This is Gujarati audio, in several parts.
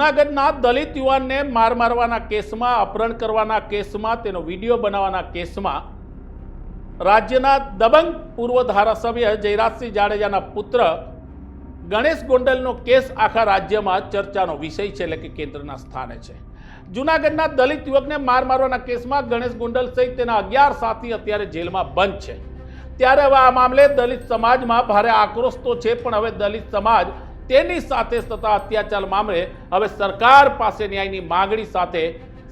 જૂનાગઢના દલિત યુવાનને માર મારવાના કેસમાં, અપહરણ કરવાના કેસમાં, તેનો વીડિયો બનાવવાના કેસમાં રાજ્યના દબંગ પૂર્વ ધારાસભ્ય જયરાજસિંહ જાડેજાના પુત્ર ગણેશ ગોંડલનો કેસ આખા રાજ્યમાં ચર્ચાનો વિષય છે, એટલે કે કેન્દ્રના સ્થાને છે. જૂનાગઢના દલિત યુવકને માર મારવાના કેસમાં ગણેશ ગોંડલ સહિત તેના અગિયાર સાથી અત્યારે જેલમાં બંધ છે. ત્યારે હવે આ મામલે દલિત સમાજમાં ભારે આક્રોશ તો છે, પણ હવે દલિત સમાજ તેની સાથે થતા અત્યાચાર મામલે હવે સરકાર પાસે ન્યાયની માંગણી સાથે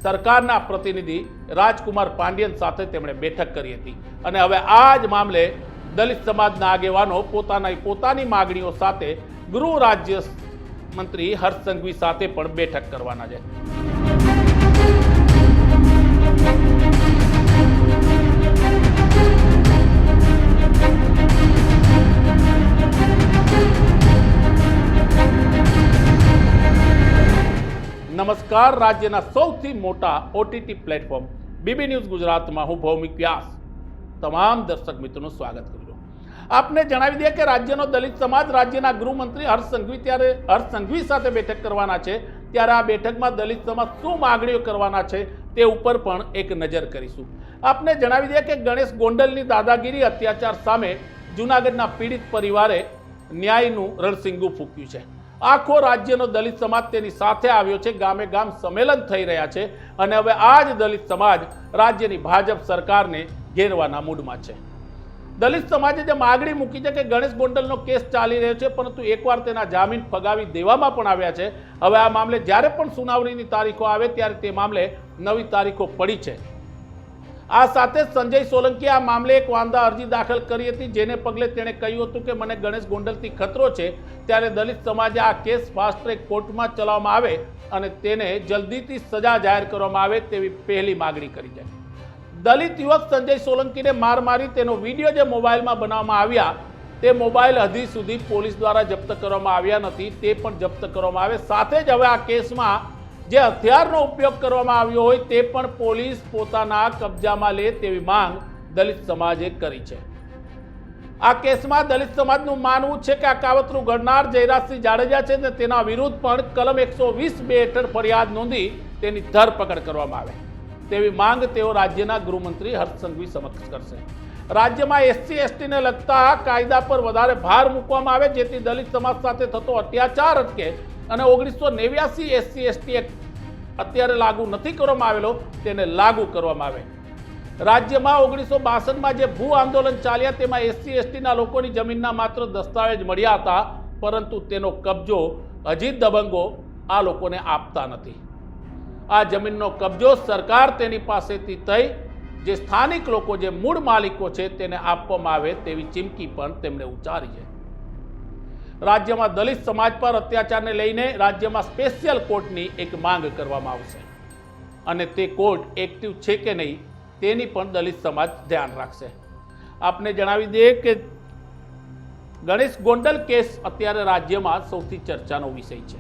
સરકારના પ્રતિનિધિ રાજકુમાર પાંડિયન સાથે તેમણે બેઠક કરી હતી. અને હવે આ જ મામલે દલિત સમાજના આગેવાનો પોતાના પોતાની માગણીઓ સાથે ગૃહ રાજ્ય મંત્રી હર્ષ સંઘવી સાથે પણ બેઠક કરવાના છે. નમસ્કાર, રાજ્યના સૌથી મોટા ઓટીટી પ્લેટફોર્મ બીબી ન્યૂઝ ગુજરાતમાં હું ભૌમિક વ્યાસ. તમામ દર્શક મિત્રોનું સ્વાગત કરું છું. આપને જણાવી દઈએ કે રાજ્યનો દલિત સમાજ, રાજ્યના ગૃહમંત્રી હર્ષ સંઘવી ત્યારે હર્ષ સંઘવી સાથે બેઠક કરવાના છે. ત્યારે આ બેઠકમાં દલિત સમાજ શું માગણીઓ કરવાના છે તે ઉપર પણ એક નજર કરીશું. આપને જણાવી દઈએ કે ગણેશ ગોંડલની દાદાગીરી અત્યાચાર સામે જૂનાગઢના પીડિત પરિવારે ન્યાયનું રણસિંગું ફૂક્યું છે. આખો રાજ્યનો દલિત સમાજ તેની સાથે આવ્યો છે. ગામે ગામ સંમેલન થઈ રહ્યા છે અને હવે આ જ દલિત સમાજ રાજ્યની ભાજપ સરકારને ઘેરવાના મૂડમાં છે. દલિત સમાજે જે માગણી મૂકી છે કે ગણેશ ગોંડલનો કેસ ચાલી રહ્યો છે, પરંતુ એકવાર તેના જામીન ફગાવી દેવામાં પણ આવ્યા છે. હવે આ મામલે જ્યારે પણ સુનાવણીની તારીખો આવે ત્યારે તે મામલે નવી તારીખો પડી છે. આ સાથે સંજય સોલંકી આ મામલે એક વાંધા અરજી દાખલ કરી હતી, જેને પગલે તેણે કહ્યું હતું કે મને ગણેશ ગોંડલથી ખતરો છે, ત્યારે દલિત સમાજે આ કેસ ફાસ્ટ ટ્રેક કોર્ટમાં ચલાવવામાં આવે અને તેને જલ્દીથી સજા જાહેર કરવામાં આવે તેવી પહેલી માગણી કરી છે. દલિત યુવક સંજય સોલંકીને માર મારી તેનો વીડિયો જે મોબાઈલમાં બનાવવામાં આવ્યા, તે મોબાઈલ હજી સુધી પોલીસ દ્વારા જપ્ત કરવામાં આવ્યા નથી, તે પણ જપ્ત કરવામાં આવે. સાથે જ હવે આ કેસમાં જે હથિયારનો ઉપયોગ કરવામાં આવ્યો હોય તે પણ પોલીસ પોતાના કબજામાં લે તેવી માંગ દલિત સમાજે કરી છે. આ કેસમાં દલિત સમાજનું માનવું છે કે આ કાવતરું ઘડનાર જયરાજસિંહ જાડેજા છે ને તેના વિરુદ્ધ પણ કલમ એકસો વીસ બે હેઠળ ફરિયાદ નોંધી તેની ધરપકડ કરવામાં આવે. તેવી માંગ તેઓ રાજ્યના ગૃહમંત્રી હર્ષ સમક્ષ કરશે. રાજ્યમાં એસસી, એસટીને લગતા કાયદા પર વધારે ભાર મૂકવામાં આવે, જેથી દલિત સમાજ સાથે થતો અત્યાચાર અટકે અને ઓગણીસો નેવ્યાસી એસસી એસટી એક્ટ અત્યારે લાગુ નથી કરવામાં આવેલો, તેને લાગુ કરવામાં આવે. રાજ્યમાં ઓગણીસો બાસઠમાં જે ભૂ આંદોલન ચાલ્યા, તેમાં એસસી એસટીના લોકોની જમીનના માત્ર દસ્તાવેજ મળ્યા હતા, પરંતુ તેનો કબજો હજી દબંગો આ લોકોને આપતા નથી. આ જમીનનો કબજો સરકાર તેની પાસેથી થઈ, જે સ્થાનિક લોકો, જે મૂળ માલિકો છે, તેને આપવામાં આવે તેવી ચીમકી પણ તેમણે ઉચ્ચારી છે. રાજ્યમાં દલિત સમાજ પર અત્યાચારને લઈને રાજ્યમાં સ્પેશિયલ કોર્ટની એક માંગ કરવામાં આવશે. અને તે કોર્ટ એક્ટિવ છે કે નહીં, તેની પણ દલિત સમાજ ધ્યાન રાખશે. આપને જણાવી દઈએ કે ગણેશ ગોંડલ કેસ અત્યારે રાજ્યમાં સૌથી ચર્ચાનો વિષય છે.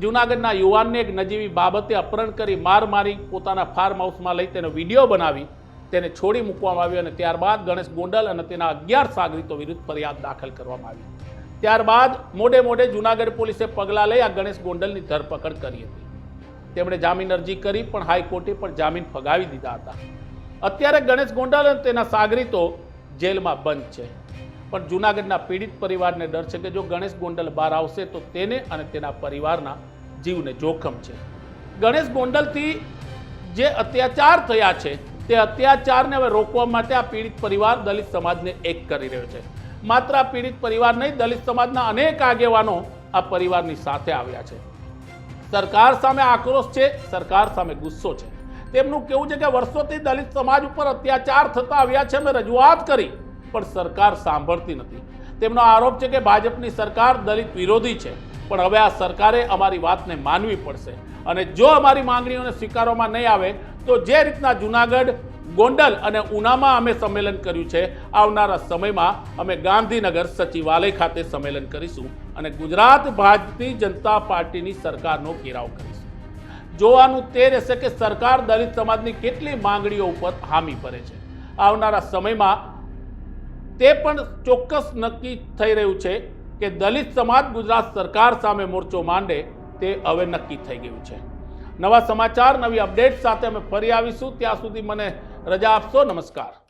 જૂનાગઢના યુવાનને એક નજીવી બાબતે અપહરણ કરી માર મારી, પોતાના ફાર્મ હાઉસમાં લઈ તેનો વીડિયો બનાવી, તેને છોડી મૂકવામાં આવ્યો અને ત્યારબાદ ગણેશ ગોંડલ અને તેના અગિયાર સાગરીતો વિરુદ્ધ ફરિયાદ દાખલ કરવામાં આવી. ત્યારબાદ મોડે મોડે જૂનાગઢ પોલીસે પગલાં લઈ આ ગણેશ ગોંડલની ધરપકડ કરી હતી. તેમણે જામીન અરજી કરી, પણ હાઈકોર્ટે પણ જામીન ફગાવી દીધા હતા. અત્યારે ગણેશ ગોંડલ અને તેના સાગરીતો જેલમાં બંધ છે. પણ જૂનાગઢના પીડિત પરિવારને ડર છે કે જો ગણેશ ગોંડલ બહાર આવશે તો તેને અને તેના પરિવારના જીવને જોખમ છે. ગણેશ ગોંડલથી જે અત્યાચાર થયા છે, તે અત્યાચારને હવે રોકવા માટે આ પીડિત પરિવાર દલિત સમાજને એક કરી રહ્યો છે. માત્ર આ પીડિત પરિવાર નહીં, દલિત સમાજના અનેક આગેવાનો આ પરિવારની સાથે આવ્યા છે. સરકાર સામે આક્રોશ છે, સરકાર સામે ગુસ્સો છે. તેમનું કેવું છે કે વર્ષોથી દલિત સમાજ ઉપર અત્યાચાર થતા આવ્યા છે, અમે રજૂઆત કરી, પણ સરકાર સાંભળતી નથી. તેમનો આરોપ છે કે ભાજપની સરકાર દલિત વિરોધી છે, પણ હવે આ સરકારે અમારી વાતને માનવી પડશે. અને જો અમારી માંગણીઓને સ્વીકારવામાં નહીં આવે, તો જે રીતના જુનાગઢ ગોંડલ અને ઉનામાં અમે સંમેલન કર્યું છે. આવનારા સમયમાં અમે ગાંધીનગર સચિવાલય ખાતે સંમેલન કરીશું અને ગુજરાત ભારતીય જનતા પાર્ટીની સરકારનો ઘેરાવ કરીશું. જોવાનું તે રહેશે કે સરકાર દલિત સમાજની કેટલી માંગણીઓ ઉપર હામી ભરે છે. આવનારા સમયમાં તે પણ ચોક્કસ નક્કી થઈ રહ્યું છે કે દલિત સમાજ ગુજરાત સરકાર સામે મોરચો માંડે તે હવે નક્કી થઈ ગયું છે. નવા સમાચાર, નવી અપડેટ સાથે અમે ફરી આવીશું. ત્યાં સુધી મને રજા આપશો? નમસ્કાર.